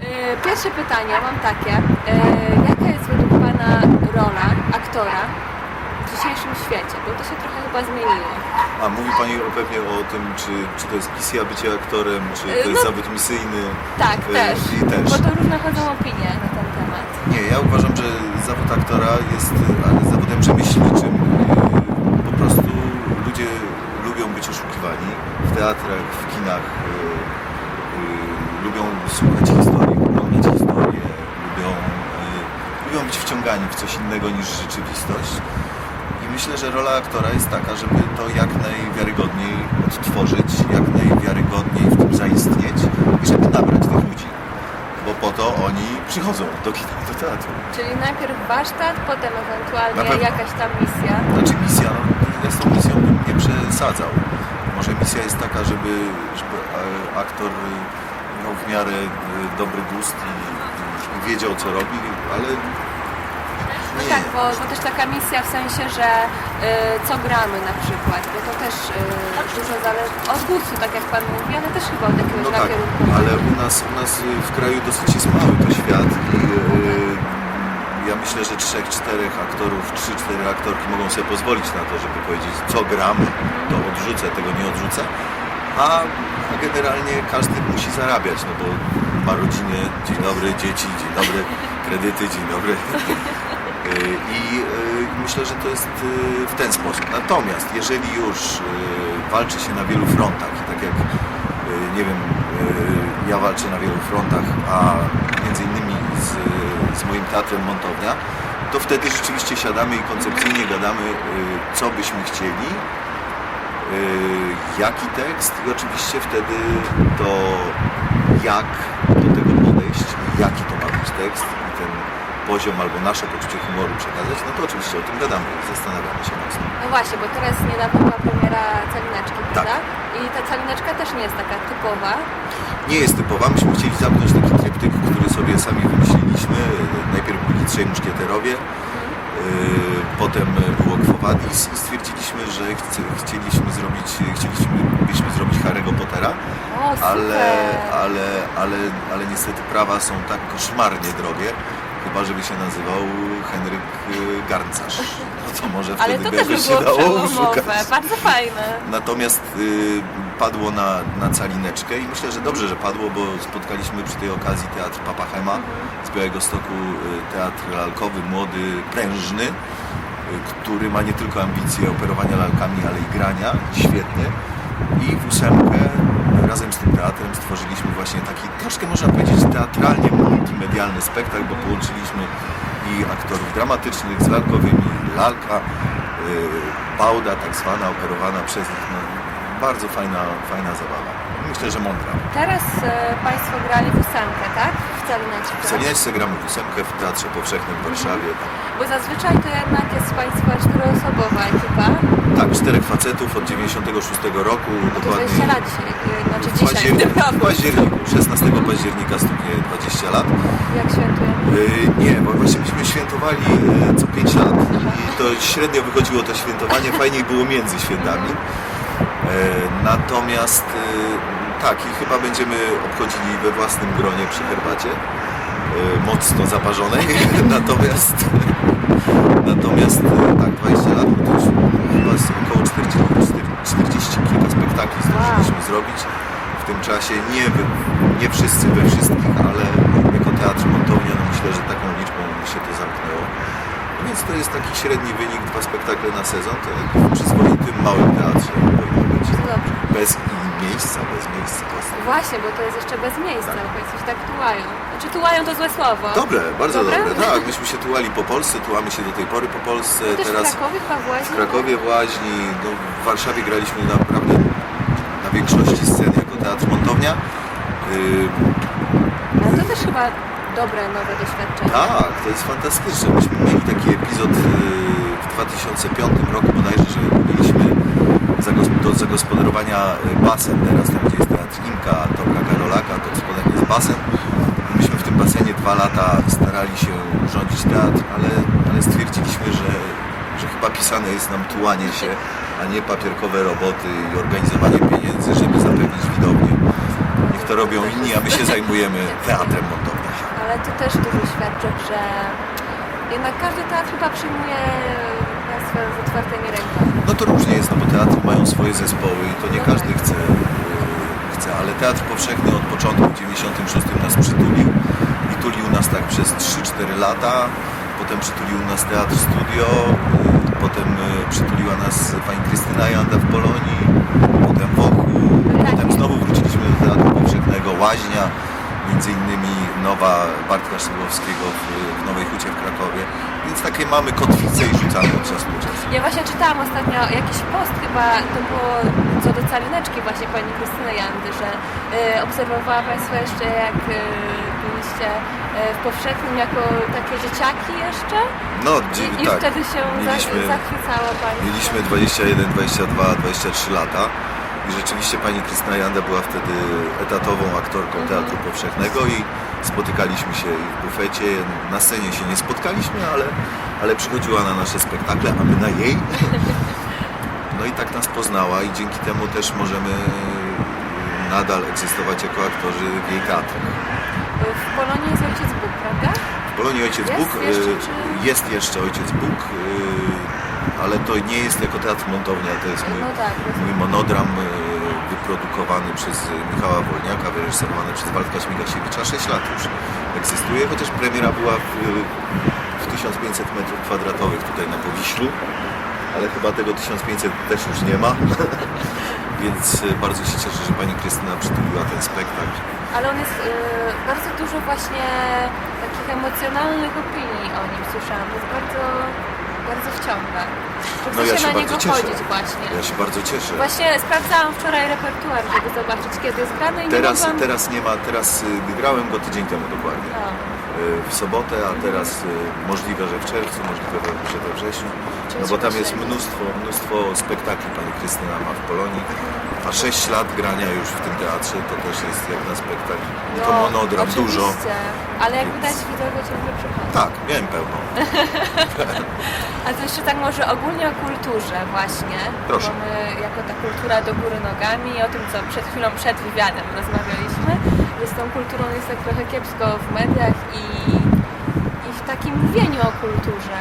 E, Pierwsze pytanie mam takie. E, Jaka jest według Pana rola aktora w dzisiejszym świecie? Bo to się trochę chyba zmieniło. A mówi Pani pewnie o tym, czy, czy to jest misja bycie aktorem, czy to jest no- zawód misyjny. Tak, Y, też. I też. Bo to różne chodzą opinie na ten. Nie, ja uważam, że zawód aktora jest zawodem rzemieślniczym. Po prostu ludzie lubią być oszukiwani w teatrach, w kinach. y, y, Lubią słuchać historii, oglądać historię, lubią, y, lubią być wciągani w coś innego niż rzeczywistość. I myślę, że rola aktora jest taka, żeby to jak najwiarygodniej odtworzyć, jak najwiarygodniej w tym zaistnieć i żeby nabrać po to oni przychodzą do kina, do teatru. Czyli najpierw warsztat, potem ewentualnie pewno. jakaś tam misja. Znaczy misja, no, ja z tą misją bym nie przesadzał. Może misja jest taka, żeby, żeby e, aktor miał w miarę e, dobry gust i, i wiedział co robi, ale No tak, bo, bo też taka misja w sensie, że y, co gramy na przykład, bo to też y, dużo zależy od gustu, tak jak Pan mówi, ale też chyba od jakiegoś No tak, nakierunku. ale u nas, u nas y, w kraju dosyć jest mały to świat i y, ja myślę, że trzech, czterech aktorów, trzy, cztery aktorki mogą sobie pozwolić na to, żeby powiedzieć, co gram, to odrzucę, tego nie odrzucę, a, a generalnie każdy musi zarabiać, no bo ma rodzinę, dzień dobry, dzieci, dzień dobry, kredyty, dzień dobry. Y, I myślę, że to jest y, w ten sposób. Natomiast jeżeli już y, walczy się na wielu frontach, i tak jak nie wiem, ja walczę na wielu frontach, a między innymi z, z moim teatrem Montownia, to wtedy rzeczywiście siadamy i koncepcyjnie gadamy, co byśmy chcieli, jaki tekst i oczywiście wtedy to jak do tego podejść, jaki to ma być tekst poziom albo nasze poczucie humoru przekazać, no to oczywiście o tym gadamy i zastanawiamy się mocno. No właśnie, bo teraz niedawno była premiera Calineczki, Tak. prawda? I ta Calineczka też nie jest taka typowa. Nie jest typowa, myśmy chcieli zamknąć taki tryptyk, który sobie sami wymyśliliśmy. Najpierw byli trzej muszkieterowie, Yy, potem było Quo Vadis i stwierdziliśmy, że chcieliśmy zrobić, chcieliśmy zrobić Harry'ego Pottera, O, ale, ale, ale, ale niestety prawa są tak koszmarnie drogie, chyba żeby się nazywał Henryk yy, Garncarz. No to może Ale wtedy to by też by było przełomowe, bardzo fajne. Natomiast y, padło na, na calineczkę i myślę, że dobrze, że padło, bo spotkaliśmy przy tej okazji Teatr Papachema z Białego Stoku, y, teatr lalkowy, młody, prężny, y, który ma nie tylko ambicje operowania lalkami, ale i grania, świetnie. I w ósemkę razem z tym teatrem stworzyliśmy właśnie taki troszkę można powiedzieć teatralnie multimedialny spektakl, bo połączyliśmy i aktorów dramatycznych z lalkowymi, lalka, y, bałda tak zwana, operowana przez nich. No, bardzo fajna, fajna zabawa. Myślę, że mądra. Teraz e, Państwo grali w ósemkę, tak? W Calineczce. W Celineście gramy w ósemkę w Teatrze Powszechnym w Warszawie. Bo zazwyczaj to jednak jest Państwa czteroosobowa ekipa. Tak, czterech facetów od 96 roku. To dokładnie 20 lat dzisiaj, e, znaczy w, dzisiaj październiku, w październiku, 16 października stuknie 20 lat. Jak świętujemy? Yy, nie, bo właśnie myśmy świętowali yy, co 5 lat i to średnio wychodziło to świętowanie, fajniej było między świętami. Yy, natomiast tak, i chyba będziemy obchodzili we własnym gronie przy herbacie, yy, mocno zaparzonej. natomiast natomiast yy, tak, 20 lat to już chyba z około 40, 40 kilka spektakli zdążyliśmy zrobić w tym czasie. Nie, nie wszyscy we wszystkich, ale jako teatr Montownia, no myślę, że taką liczbą się to zamknęło. No więc to jest taki średni wynik, dwa spektakle na sezon, to jak w przyzwoitym małym teatrze powinno być. Dobrze. Bez miejsca, bez miejsca. Właśnie, bo to jest jeszcze bez miejsca, bo Państwo się tak tułają. Znaczy tułają to złe słowo. Dobre, bardzo Dobre? dobre. Tak, myśmy się tułali po Polsce, tułamy się do tej pory po Polsce. Też Teraz w Krakowie, w Pawłaźnie? w Krakowie, w Łaźni, no, w Warszawie graliśmy naprawdę na większości scen jako Teatr Montownia. Yy, Ale to też chyba dobre, nowe doświadczenie. Tak, to jest fantastyczne. Myśmy mieli taki epizod y, w 2005 roku bodajże, że zagos- do zagospodarowania y, basen teraz, tam gdzie jest teatr Imka, Torka Karolaka, to spodem jest basen. Myśmy w tym basenie dwa lata starali się urządzić teatr, ale, ale stwierdziliśmy, że, że chyba pisane jest nam tułanie się, a nie papierkowe roboty i organizowanie pieniędzy, żeby zapewnić widownię. Niech to robią inni, a my się zajmujemy teatrem montownym. Ale to też dużo świadczy, że jednak każdy teatr chyba przyjmuje Państwa z otwartymi rękami. No to różnie jest, no bo teatry mają swoje zespoły i to nie każdy chce, yy, chce, ale Teatr Powszechny od początku w 96 nas przytulił. I tulił nas tak przez 3-4 lata, potem przytulił nas Teatr Studio, yy, potem yy, przytuliła nas pani Krystyna Janda w Polonii, potem Wochu, potem znowu wróciliśmy do Teatru Powszechnego, Łaźnia, między innymi Nowa Bartka Szydłowskiego w, w Nowej Hucie w Krakowie, więc takie mamy kotwice i rzucamy od czasu do czasu. Ja właśnie czytałam ostatnio jakiś post chyba, to było co do calineczki właśnie pani Krystyny Jandy, że y, obserwowała Państwo jeszcze jak y, byliście y, w powszechnym jako takie dzieciaki jeszcze No, i, dzie- i tak. wtedy się Mieliśmy- Pani. Mieliśmy 21, 22, 23 lata i rzeczywiście pani Krystyna Janda była wtedy etatową aktorką Teatru Powszechnego i spotykaliśmy się w bufecie. Na scenie się nie spotkaliśmy, ale, ale przychodziła na nasze spektakle, a my na jej. No i tak nas poznała i dzięki temu też możemy nadal egzystować jako aktorzy w jej teatrach. W Polonii jest Ojciec Bóg, prawda? W Polonii Ojciec Jest Bóg jeszcze, y, czy- jest jeszcze Ojciec Bóg, y, ale to nie jest jako teatr montownia, to jest mój, No tak, mój monodram y, wyprodukowany przez Michała Wolniaka, wyreżyserowany przez Waldka Śmigasiewicza. 6 lat już egzystuje, chociaż premiera była w, w 1500 metrów kwadratowych tutaj na Powiślu, ale chyba tego 1500 też już nie ma. Więc y, bardzo się cieszę, że pani Krystyna przytuliła ten spektakl. Ale on jest bardzo dużo właśnie takich emocjonalnych opinii o nim słyszałam. Jest bardzo, bardzo wciąga. Że chce No ja się się na bardzo niego cieszę. chodzić właśnie. Ja się bardzo cieszę. Właśnie sprawdzałam wczoraj repertuar, żeby zobaczyć kiedy jest grany i Teraz, nie mogłam... teraz nie ma, teraz y, grałem go tydzień temu dokładnie. No. W sobotę, a teraz y, możliwe, że w czerwcu, możliwe, że we wrześniu. No bo tam jest mnóstwo, mnóstwo spektakli pani Krystyna ma w Polonii. A 6 lat grania już w tym teatrze to też jest jak na spektakl. I to monodram, No, oczywiście. dużo. Ale jak Więc- widać widzowie ciągle przychodzą. Tak, miałem pełno. A to jeszcze tak może ogólnie o kulturze właśnie. Proszę. Bo my jako ta kultura do góry nogami i o tym, co przed chwilą przed wywiadem rozmawialiśmy, że z tą kulturą jest tak trochę kiepsko w mediach i, i w takim mówieniu o kulturze,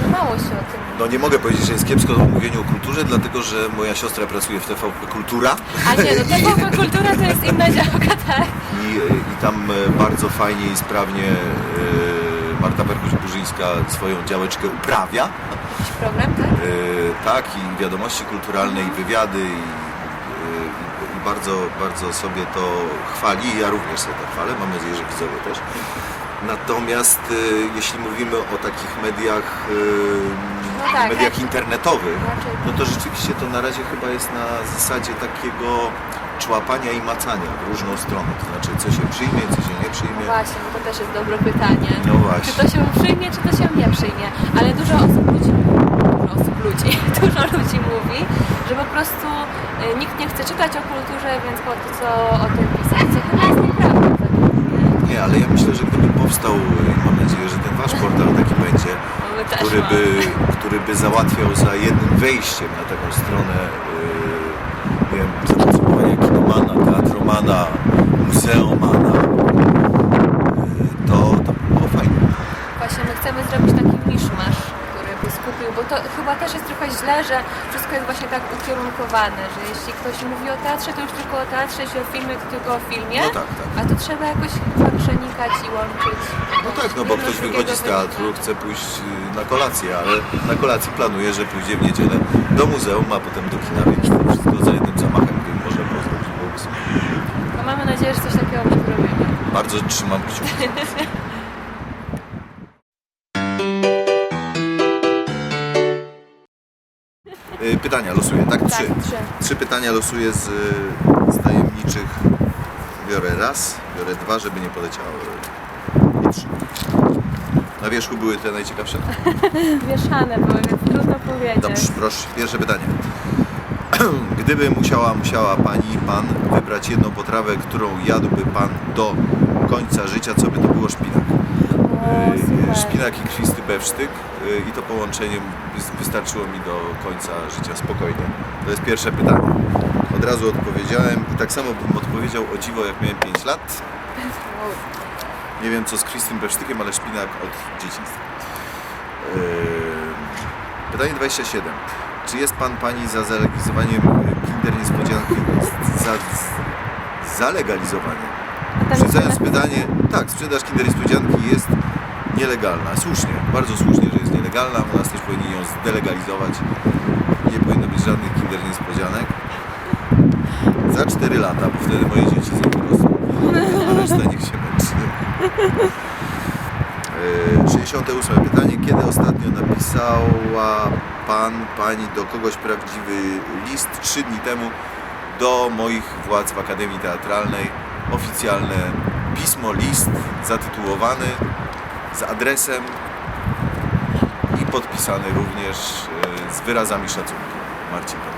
że mało się o tym No nie mogę powiedzieć, że jest kiepsko o mówieniu o kulturze, dlatego że moja siostra pracuje w TVP Kultura. A nie, no TVP Kultura to jest inna działka, tak? I, I tam e, bardzo fajnie i sprawnie e, Marta Perkuć-Burzyńska swoją działeczkę uprawia. Jakiś program, tak? E, tak, i wiadomości kulturalne, i wywiady, i, i bardzo, bardzo sobie to chwali. I ja również sobie to chwalę, mam nadzieję, że widzowie też. Natomiast e, jeśli mówimy o takich mediach, e, No tak, mediach tak. internetowych, no to rzeczywiście to na razie chyba jest na zasadzie takiego człapania i macania w różną stronę. To znaczy, co się przyjmie, co się nie przyjmie. Właśnie, bo to też jest dobre pytanie. No właśnie. Czy to się przyjmie, czy to się nie przyjmie? Ale dużo osób ludzi, ludzi, dużo ludzi mówi, że po prostu y, nikt nie chce czytać o kulturze, więc po to, co o tym pisać, co chyba jest mnie. Nie, ale ja myślę, że gdyby powstał, y, mam nadzieję, że ten wasz portal taki będzie, też który by, który by załatwiał za jednym wejściem na taką stronę yy, nie wiem, zapotrzebowania kinomana, teatromana, muzeumana, to, to by było fajnie. Właśnie my chcemy zrobić taki miszmasz, skupił, bo to chyba też jest trochę źle, że wszystko jest właśnie tak ukierunkowane, że jeśli ktoś mówi o teatrze, to już tylko o teatrze, jeśli o filmie, to tylko o filmie. No tak, tak. A to trzeba jakoś chyba przenikać i łączyć. No tak, no bo Jedno ktoś wychodzi z teatru, chce pójść yy, na kolację, ale na kolacji planuje, że pójdzie w niedzielę do muzeum, a potem do kina, więc to wszystko za jednym zamachem, który można poznać. No mamy nadzieję, że coś takiego my zrobimy. Bardzo trzymam kciuki. Pytania losuję, tak? Trzy. Tak, trzy. Trzy pytania losuję z, z tajemniczych. Biorę raz, biorę dwa, żeby nie poleciało. I trzy. Na wierzchu były te najciekawsze? Mieszane były, więc trudno powiedzieć. Dobrze, proszę. Pierwsze pytanie. Gdyby musiała, musiała Pani, Pan wybrać jedną potrawę, którą jadłby Pan do końca życia, co by to było szpinak. O, Y, super. Szpinak i krwisty bewsztyk y, i to połączenie wys- wystarczyło mi do końca życia spokojnie. To jest pierwsze pytanie. Od razu odpowiedziałem i tak samo bym odpowiedział o dziwo jak miałem 5 lat. Nie wiem co z krwistym bewsztykiem, ale szpinak od dzieciństwa. Yy, Pytanie 27. Czy jest Pan Pani za zalegalizowaniem y, Kinder Niespodzianki? Za, zalegalizowaniem. Jest pytanie, tak, sprzedaż Kinder Niespodzianki jest nielegalna. Słusznie, bardzo słusznie, że jest nielegalna. U nas też powinni ją zdelegalizować. Nie powinno być żadnych Kinder Niespodzianek. Za 4 lata, bo wtedy moje dzieci niego rosną. A reszta niech się męczy. Yy, 68 pytanie. Kiedy ostatnio napisała Pan, Pani do kogoś prawdziwy list? Trzy dni temu do moich władz w Akademii Teatralnej. Oficjalne pismo, list zatytułowany z adresem i podpisany również yy, z wyrazami szacunku. Marcin Paweł.